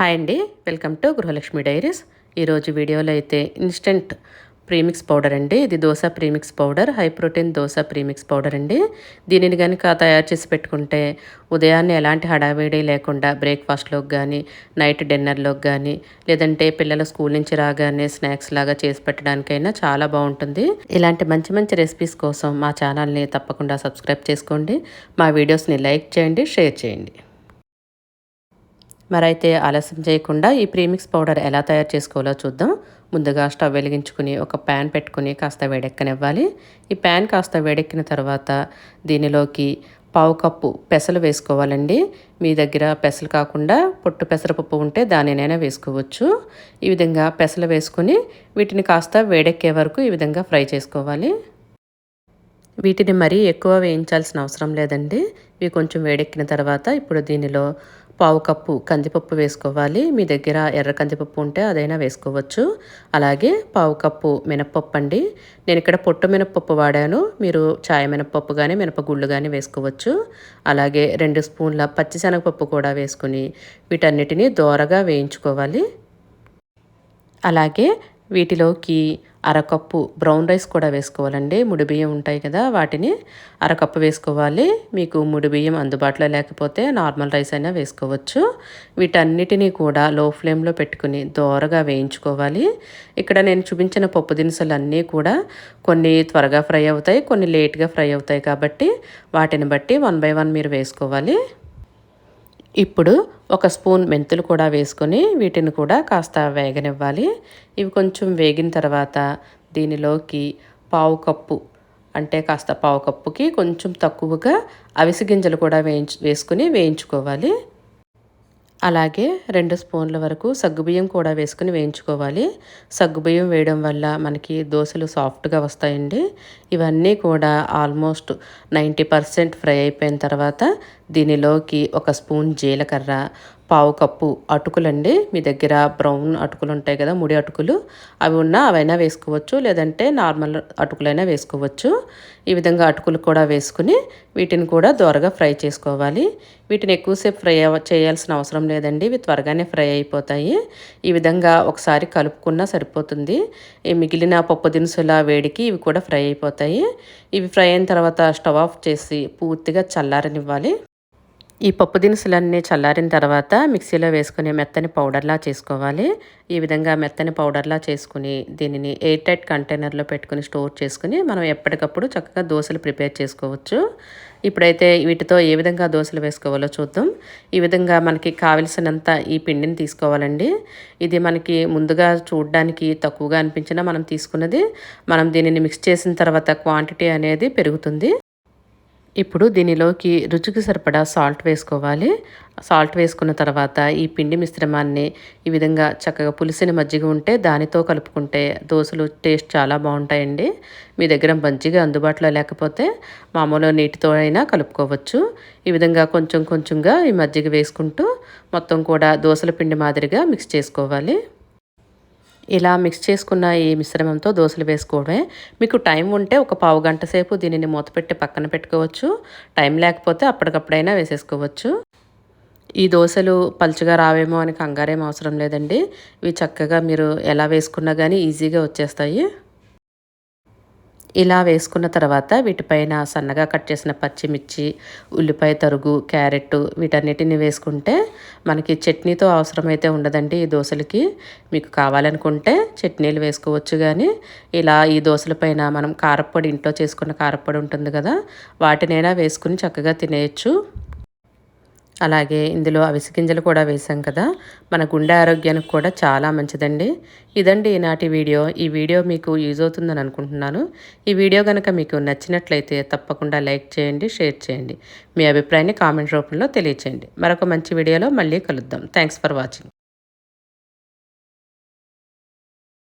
Hi అండి. Welcome to Gruhalakshmi diaries. ఈరోజు వీడియోలో అయితే ఇన్స్టెంట్ ప్రీమిక్స్ పౌడర్ అండి. ఇది dosa premix powder high protein dosa premix powder అండి. దీనిని కనుక తయారు చేసి పెట్టుకుంటే ఉదయాన్నే ఎలాంటి హడావిడి లేకుండా బ్రేక్ఫాస్ట్లోకి కానీ నైట్ డిన్నర్లోకి కానీ లేదంటే పిల్లల స్కూల్ నుంచి రాగానే స్నాక్స్ లాగా చేసి పెట్టడానికైనా చాలా బాగుంటుంది. ఇలాంటి మంచి మంచి రెసిపీస్ కోసం మా ఛానల్ని తప్పకుండా సబ్స్క్రైబ్ చేసుకోండి. మా వీడియోస్ని లైక్ చేయండి షేర్ చేయండి. మరైతే ఆలస్యం చేయకుండా ఈ ప్రీమిక్స్ పౌడర్ ఎలా తయారు చేసుకోవాలో చూద్దాం. ముందుగా స్టవ్ వెలిగించుకుని ఒక ప్యాన్ పెట్టుకుని కాస్త వేడెక్కనివ్వాలి. ఈ ప్యాన్ కాస్త వేడెక్కిన తర్వాత దీనిలోకి పావు కప్పు పెసలు వేసుకోవాలండి. మీ దగ్గర పెసలు కాకుండా పొట్టు పెసరపప్పు ఉంటే దానినైనా వేసుకోవచ్చు. ఈ విధంగా పెసలు వేసుకుని వీటిని కాస్త వేడెక్కే వరకు ఈ విధంగా ఫ్రై చేసుకోవాలి. వీటిని మరీ ఎక్కువ వేయించాల్సిన అవసరం లేదండి. ఇవి కొంచెం వేడెక్కిన తర్వాత ఇప్పుడు దీనిలో పావు కప్పు కందిపప్పు వేసుకోవాలి. మీ దగ్గర ఎర్ర కందిపప్పు ఉంటే అదైనా వేసుకోవచ్చు. అలాగే పావు కప్పు మినప్పప్పు అండి. నేను ఇక్కడ పొట్టు మినప్పప్పు వాడాను. మీరు చాయ మినప్పప్పు కానీ మినపగుళ్ళు కానీ వేసుకోవచ్చు. అలాగే రెండు స్పూన్ల పచ్చిశనగపప్పు కూడా వేసుకుని వీటన్నిటిని దోరగా వేయించుకోవాలి. అలాగే వీటిలోకి అరకప్పు బ్రౌన్ రైస్ కూడా వేసుకోవాలండి. ముడి బియ్యం ఉంటాయి కదా వాటిని అరకప్పు వేసుకోవాలి. మీకు ముడి బియ్యం అందుబాటులో లేకపోతే నార్మల్ రైస్ అయినా వేసుకోవచ్చు. వీటన్నిటినీ కూడా లో ఫ్లేమ్లో పెట్టుకుని దోరగా వేయించుకోవాలి. ఇక్కడ నేను చూపించిన పప్పు దినుసులు అన్నీ కూడా కొన్ని త్వరగా ఫ్రై అవుతాయి కొన్ని లేట్గా ఫ్రై అవుతాయి కాబట్టి వాటిని బట్టి వన్ బై వన్ మీరు వేసుకోవాలి. ఇప్పుడు ఒక స్పూన్ మెంతులు కూడా వేసుకొని వీటిని కూడా కాస్త వేగనివ్వాలి. ఇవి కొంచెం వేగిన తర్వాత దీనిలోకి పావు కప్పు అంటే కాస్త పావు కప్పుకి కొంచెం తక్కువగా అవిసి గింజలు కూడా వేయించు వేసుకుని వేయించుకోవాలి. అలాగే రెండు స్పూన్ల వరకు సగ్గుబియ్యం కూడా వేసుకుని వేయించుకోవాలి. సగ్గుబియ్యం వేయడం వల్ల మనకి దోశలు సాఫ్ట్గా వస్తాయండి. ఇవన్నీ కూడా ఆల్మోస్ట్ నైంటీ పర్సెంట్ ఫ్రై అయిపోయిన తర్వాత దీనిలోకి ఒక స్పూన్ జీలకర్ర పావు కప్పు అటుకులండి. మీ దగ్గర బ్రౌన్ అటుకులు ఉంటాయి కదా ముడి అటుకులు. అవి ఉన్నా అవైనా వేసుకోవచ్చు లేదంటే నార్మల్ అటుకులైనా వేసుకోవచ్చు. ఈ విధంగా అటుకులు కూడా వేసుకుని వీటిని కూడా దోరగా ఫ్రై చేసుకోవాలి. వీటిని ఎక్కువసేపు ఫ్రై చేయాల్సిన అవసరం లేదండి. ఇవి త్వరగానే ఫ్రై అయిపోతాయి. ఈ విధంగా ఒకసారి కలుపుకున్నా సరిపోతుంది. ఈ మిగిలిన పప్పు దినుసుల వేడికి ఇవి కూడా ఫ్రై అయిపోతాయి. ఇవి ఫ్రై అయిన తర్వాత స్టవ్ ఆఫ్ చేసి పూర్తిగా చల్లారనివ్వాలి. ఈ పప్పు దినుసులన్నీ చల్లారిన తర్వాత మిక్సీలో వేసుకుని మెత్తని పౌడర్లా చేసుకోవాలి. ఈ విధంగా మెత్తని పౌడర్లా చేసుకుని దీనిని ఎయిర్ టైట్ కంటైనర్లో పెట్టుకుని స్టోర్ చేసుకుని మనం ఎప్పటికప్పుడు చక్కగా దోశలు ప్రిపేర్ చేసుకోవచ్చు. ఇప్పుడైతే వీటితో ఏ విధంగా దోశలు వేసుకోవాలో చూద్దాం. ఈ విధంగా మనకి కావలసినంత ఈ పిండిని తీసుకోవాలండి. ఇది మనకి ముందుగా చూడడానికి తక్కువగా అనిపించినా మనం తీసుకున్నది మనం దీనిని మిక్స్ చేసిన తర్వాత క్వాంటిటీ అనేది పెరుగుతుంది. ఇప్పుడు దీనిలోకి రుచికి సరిపడా సాల్ట్ వేసుకోవాలి. సాల్ట్ వేసుకున్న తర్వాత ఈ పిండి మిశ్రమాన్ని ఈ విధంగా చక్కగా పులిసిన మజ్జిగ ఉంటే దానితో కలుపుకుంటే దోశలు టేస్ట్ చాలా బాగుంటాయండి. మీ దగ్గర మజ్జిగ అందుబాటులో లేకపోతే మామూలు నీటితో అయినా కలుపుకోవచ్చు. ఈ విధంగా కొంచెం కొంచెంగా ఈ మజ్జిగ వేసుకుంటూ మొత్తం కూడా దోశల పిండి మాదిరిగా మిక్స్ చేసుకోవాలి. ఇలా మిక్స్ చేసుకున్న ఈ మిశ్రమంతో దోశలు వేసుకోవడమే. మీకు టైం ఉంటే ఒక పావు గంట సేపు దీనిని మూతపెట్టి పక్కన పెట్టుకోవచ్చు. టైం లేకపోతే అప్పటికప్పుడైనా వేసేసుకోవచ్చు. ఈ దోశలు పలుచగా రావేమో అని కంగారేం అవసరం లేదండి. ఇవి చక్కగా మీరు ఎలా వేసుకున్నా కానీ ఈజీగా వచ్చేస్తాయి. ఇలా వేసుకున్న తర్వాత వీటిపైన సన్నగా కట్ చేసిన పచ్చిమిర్చి ఉల్లిపాయ తరుగు క్యారెట్ వీటన్నిటిని వేసుకుంటే మనకి చట్నీతో అవసరమైతే ఉండదండి ఈ దోశలకి. మీకు కావాలనుకుంటే చట్నీలు వేసుకోవచ్చు కానీ ఇలా ఈ దోశల పైన మనం కారప్పొడి ఇంట్లో చేసుకున్న కారప్పొడి ఉంటుంది కదా వాటినైనా వేసుకుని చక్కగా తినేయచ్చు. అలాగే ఇందులో అవిసి గింజలు కూడా వేసాం కదా. మన గుండె ఆరోగ్యానికి కూడా చాలా మంచిదండి. ఇదండి ఈనాటి వీడియో. ఈ వీడియో మీకు యూజ్ అవుతుందని అనుకుంటున్నాను. ఈ వీడియో కనుక మీకు నచ్చినట్లయితే తప్పకుండా లైక్ చేయండి షేర్ చేయండి. మీ అభిప్రాయాన్ని కామెంట్ రూపంలో తెలియచేయండి. మరొక మంచి వీడియోలో మళ్ళీ కలుద్దాం. Thanks for watching.